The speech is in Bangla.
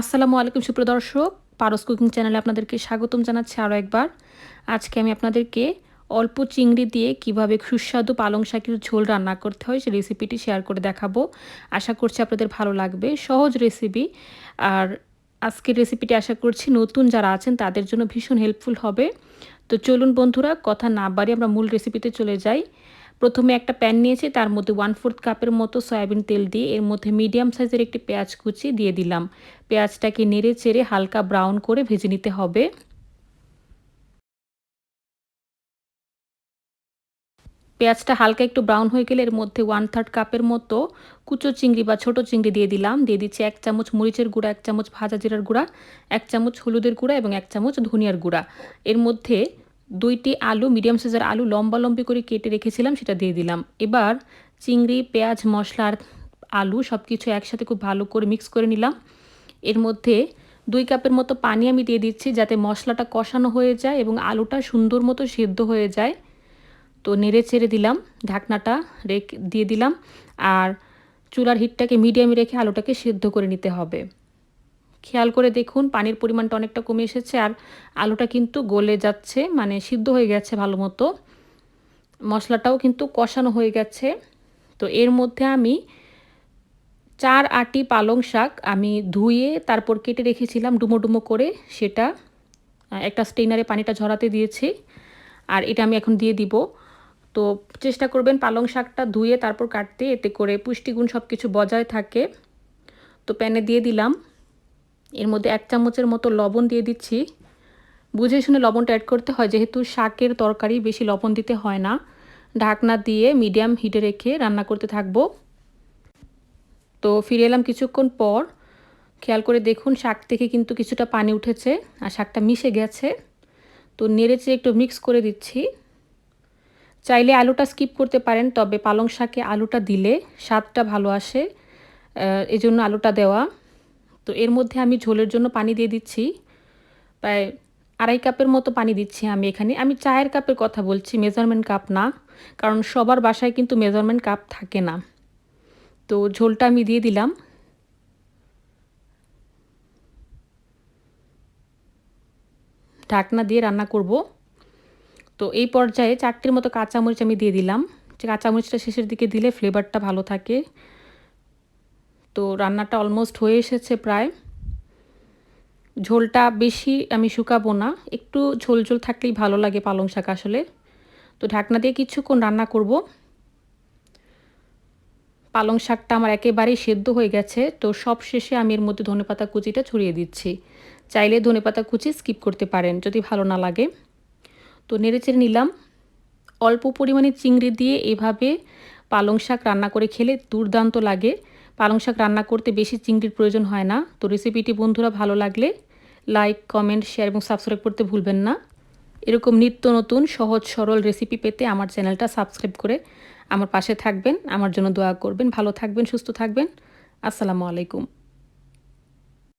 আসসালামু আলাইকুম সুপ্রদর্শক পারস কুকিং চ্যানেলে আপনাদেরকে স্বাগতম জানাচ্ছি আরও একবার। আজকে আমি আপনাদেরকে অল্প চিংড়ি দিয়ে কীভাবে সুস্বাদু পালং শাকের ঝোল রান্না করতে হয় সেই রেসিপিটি শেয়ার করে দেখাবো। আশা করছি আপনাদের ভালো লাগবে। সহজ রেসিপি আর আজকের রেসিপিটি আশা করছি নতুন যারা আছেন, তাদের জন্য ভীষণ হেল্পফুল হবে। তো চলুন বন্ধুরা, কথা না বাড়ি আমরা মূল রেসিপিতে চলে যাই। প্রথমে একটা প্যান নিয়েছি, তার মধ্যে ওয়ান ফোর্থ কাপের মতো সয়াবিন তেল দিয়ে এর মধ্যে মিডিয়াম সাইজের একটি পেঁয়াজ কুচি দিয়ে দিলাম। পেঁয়াজটাকে নেড়ে চেড়ে হালকা ব্রাউন করে ভেজে নিতে হবে। পেঁয়াজটা হালকা একটু ব্রাউন হয়ে গেলে এর মধ্যে ওয়ান থার্ড কাপের মতো কুচো চিংড়ি বা ছোট চিংড়ি দিয়ে দিলাম। দিয়ে দিচ্ছি এক চামচ মরিচের গুঁড়া, এক চামচ ভাজা জিরার গুঁড়া, এক চামচ হলুদের গুঁড়া এবং এক চামচ ধনিয়ার গুঁড়া। এর মধ্যে দুইটি আলু মিডিয়াম সাইজের আলু লম্বা লম্বি করে কেটে রেখেছিলাম, সেটা দিয়ে দিলাম। এবার চিংড়ি, পেঁয়াজ, মশলার আলু সব কিছু একসাথে খুব ভালো করে মিক্স করে নিলাম। এর মধ্যে দুই কাপের মতো পানি আমি দিয়ে দিচ্ছি যাতে মশলাটা কষানো হয়ে যায় এবং আলুটা সুন্দর মতো সেদ্ধ হয়ে যায়। তো নেড়ে ছেড়ে দিলাম, ঢাকনাটা রেখে দিয়ে দিলাম। আর চুলার হিটটাকে মিডিয়ামে রেখে আলুটাকে সেদ্ধ করে নিতে হবে। খেয়াল করে দেখুন, পানির পরিমাণটা অনেকটা কমে এসেছে আর আলুটা কিন্তু গলে যাচ্ছে মানে সিদ্ধ হয়ে গেছে ভালো মতো। মশলাটাও কিন্তু কষানো হয়ে গেছে। তো এর মধ্যে আমি চার আটি পালং শাক আমি ধুয়ে তারপর কেটে রেখেছিলাম ডুমো ডুমো করে, সেটা একটা স্টেইনারে পানিটা ঝরাতে দিয়েছি আর এটা আমি এখন দিয়ে দিব। তো চেষ্টা করবেন পালং শাকটা ধুয়ে তারপর কাটতে, এতে করে পুষ্টিগুণ সব কিছু বজায় থাকে। তো প্যানে দিয়ে দিলাম। এর মধ্যে এক চামচের মতো লবণ দিয়ে দিচ্ছি। বুঝে শুনে লবণটা অ্যাড করতে হয়, যেহেতু শাকের তরকারি বেশি লবণ দিতে হয় না। ঢাকনা দিয়ে মিডিয়াম হিটে রেখে রান্না করতে থাকব। তো ফিরে এলাম কিছুক্ষণ পর। খেয়াল করে দেখুন, শাক থেকে কিন্তু কিছুটা পানি উঠেছে আর শাকটা মিশে গেছে। তো নেড়েচে একটু মিক্স করে দিচ্ছি। চাইলে আলুটা স্কিপ করতে পারেন, তবে পালং শাকে আলুটা দিলে স্বাদটা ভালো আসে। এই জন্য আলুটা দেওয়া। তো এর মধ্যে আমি ঝোলের জন্য পানি দিয়ে দিচ্ছি। প্রায় আড়াই কাপের মতো পানি দিচ্ছি আমি এখানে। আমি চায়ের কাপের কথা বলছি, মেজারমেন্ট কাপ না। কারণ সবার বাসায় কিন্তু মেজারমেন্ট কাপ থাকে না। তো ঝোলটা আমি দিয়ে দিলাম। ঢাকনা দিয়ে রান্না করব। তো এই পর্যায়ে চারটির মতো কাঁচামরিচ আমি দিয়ে দিলাম। কাঁচামরিচটা শেষের দিকে দিলে ফ্লেভারটা ভালো থাকে। তো রান্নাটা অলমোস্ট হয়ে এসেছে প্রায়। ঝোলটা বেশি আমি শুকাবো না, একটু ঝোল ঝোল থাকলেই ভালো লাগে পালং শাক আসলে। তো ঢাকনা দিয়ে কিছুক্ষণ রান্না করব। পালং শাকটা আমার একেবারেই সেদ্ধ হয়ে গেছে, তো সব শেষে আমি এর মধ্যে ধনেপাতা কুচিটা ছড়িয়ে দিচ্ছি। চাইলে ধনেপাতা কুচি স্কিপ করতে পারেন, যদি ভালো না লাগে। তো নেড়েচেড়ে নিলাম। অল্প পরিমাণে চিংড়ি দিয়ে এভাবে পালং শাক রান্না করে খেলে দুর্দান্ত লাগে। পালং শাক রান্না করতে বেশি চিংড়ির প্রয়োজন হয় না। তো রেসিপিটি বন্ধুরা ভালো লাগলে লাইক কমেন্ট শেয়ার এবং সাবস্ক্রাইব করতে ভুলবেন না। এরকম নিত্য নতুন, সহজ, সরল রেসিপি পেতে আমার চ্যানেলটা সাবস্ক্রাইব করে আমার পাশে থাকবেন। আমার জন্য দোয়া করবেন। ভালো থাকবেন, সুস্থ থাকবেন। আসসালামু আলাইকুম।